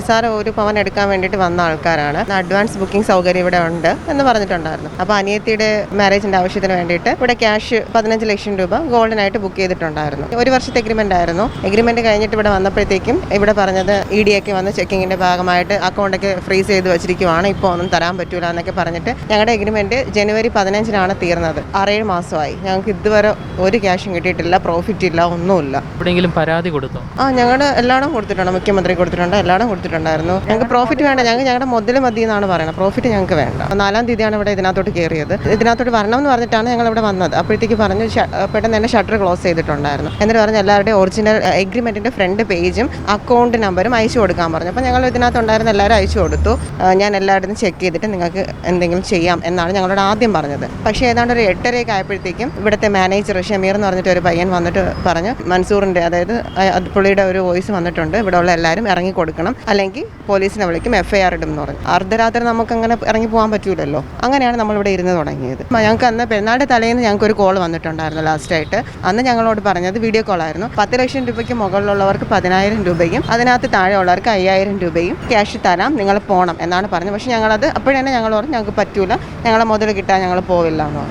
നിസാര ഒരു പവൻ എടുക്കാൻ വേണ്ടിയിട്ട് വന്ന ആൾക്കാരാണ്. അഡ്വാൻസ് ബുക്കിംഗ് സൗകര്യം ഇവിടെ ഉണ്ട് എന്ന് പറഞ്ഞിട്ടുണ്ടായിരുന്നു. അപ്പോൾ അനിയത്തിയുടെ മാരേജിന്റെ ആവശ്യത്തിന് വേണ്ടിയിട്ട് ഇവിടെ ക്യാഷ് പതിനഞ്ച് ലക്ഷം രൂപ ഗോൾഡനായിട്ട് ബുക്ക് ചെയ്തിട്ടുണ്ടായിരുന്നു. ഒരു വർഷത്തെ എഗ്രിമെന്റ് ആയിരുന്നു. എഗ്രിമെന്റ് കഴിഞ്ഞിട്ട് ഇവിടെ വന്നപ്പോഴത്തേക്കും ഇവിടെ പറഞ്ഞത് ഇ ഡി ഒക്കെ വന്ന് ചെക്കിങ്ങിന്റെ ഭാഗമായിട്ട് അക്കൗണ്ടൊക്കെ ഫ്രീസ് ചെയ്ത് വെച്ചിരിക്കുവാണ്. ഇപ്പോൾ ഒന്നും തരാൻ പറ്റൂല എന്നൊക്കെ പറഞ്ഞിട്ട് ഞങ്ങളുടെ എഗ്രിമെന്റ് ജനുവരി പതിനഞ്ചിനാണ് തീർന്നത്. ആറേഴ് മാസമായി. ഞങ്ങൾക്ക് ഇതുവരെ ഒരു ക്യാഷും കിട്ടിയിട്ടില്ല പ്രോഫിറ്റ് ഇല്ല ഒന്നുമില്ല. എവിടെയെങ്കിലും പരാതി കൊടുത്തോ? ആ ഞങ്ങളുടെ എല്ലായിടും കൊടുത്തിട്ടുണ്ട്. മുഖ്യമന്ത്രി കൊടുത്തിട്ടുണ്ട് എല്ലായിടും കൊടുത്തിട്ടുണ്ടായിരുന്നു ഞങ്ങൾക്ക് പ്രോഫിറ്റ് വേണ്ട. ഞങ്ങൾ ഞങ്ങളുടെ മുതൽ മതി എന്നാണ് പറയുന്നത്. പ്രോഫിറ്റ് ഞങ്ങൾക്ക് വേണ്ട. നാലാം തീയതിയാണ് ഇവിടെ ഇതിനകത്തോട്ട് കയറിയത്. ഇതിനകത്തോട്ട് വരണം എന്ന് പറഞ്ഞിട്ടാണ് ഞങ്ങൾ ഇവിടെ വന്നത്. അപ്പോഴത്തേക്ക് പറഞ്ഞു പെട്ടെന്ന് തന്നെ ഷട്ടർ ക്ലോസ് ചെയ്തിട്ടുണ്ടായിരുന്നു. എന്നിട്ട് പറഞ്ഞ് എല്ലാവരുടെയും ഒറിജിനൽ എഗ്രിമെന്റിന്റെ ഫ്രണ്ട് പേജും അക്കൗണ്ട് നമ്പറും അയച്ചു കൊടുക്കാൻ പറഞ്ഞു. അപ്പോൾ ഞങ്ങൾ ഇതിനകത്തുണ്ടായിരുന്ന എല്ലാവരും അയച്ചു കൊടുത്തു. ഞാൻ എല്ലായിടത്തും ചെക്ക് ചെയ്തിട്ട് നിങ്ങൾക്ക് എന്തെങ്കിലും ചെയ്യാം എന്നാണ് ഞങ്ങളോട് ആദ്യം പറഞ്ഞത്. പക്ഷേ ഏതാണ്ട് ഒരു എട്ടരയൊക്കെ ആയപ്പോഴത്തേക്കും ഇവിടുത്തെ മാനേജർ ഷമീർ എന്ന് പറഞ്ഞിട്ട് ഒരു പയ്യൻ വന്നിട്ട് പറഞ്ഞു മൻസൂറിന്റെ അതായത് പുള്ളിയുടെ ഒരു വോയിസ് വന്നിട്ടുണ്ട്. ഇവിടെ ഉള്ള എല്ലാവരും ഇറങ്ങി കൊടുക്കണം. പോലീസിനെ വിളിക്കും എഫ് ഐ ആർ ഇടും എന്ന് പറഞ്ഞു അർദ്ധരാത്രി നമുക്ക് അങ്ങനെ ഇറങ്ങി പോകാൻ പറ്റൂലല്ലോ. അങ്ങനെയാണ് നമ്മളിവിടെ ഇരുന്ന് തുടങ്ങിയത്. ഞങ്ങൾക്ക് അന്ന് പെരുന്നാളുടെ തലേന്ന് ഞങ്ങൾക്ക് ഒരു കോൾ വന്നിട്ടുണ്ടായിരുന്നു ലാസ്റ്റായിട്ട് അന്ന് ഞങ്ങളോട് പറഞ്ഞത് വീഡിയോ കോൾ ആയിരുന്നു. പത്ത് ലക്ഷം രൂപയ്ക്ക് മുകളിലുള്ളവർക്ക് പതിനായിരം രൂപയും അതിനകത്ത് താഴെയുള്ളവർക്ക് അയ്യായിരം രൂപയും ക്യാഷ് തരാം നിങ്ങൾ പോകണം എന്നാണ് പറഞ്ഞത്. പക്ഷേ ഞങ്ങളത് അപ്പോഴേ ഞങ്ങൾ പറഞ്ഞു ഞങ്ങൾക്ക് പറ്റൂല ഞങ്ങളെ മുതൽ കിട്ടാൻ ഞങ്ങൾ പോവില്ല എന്ന്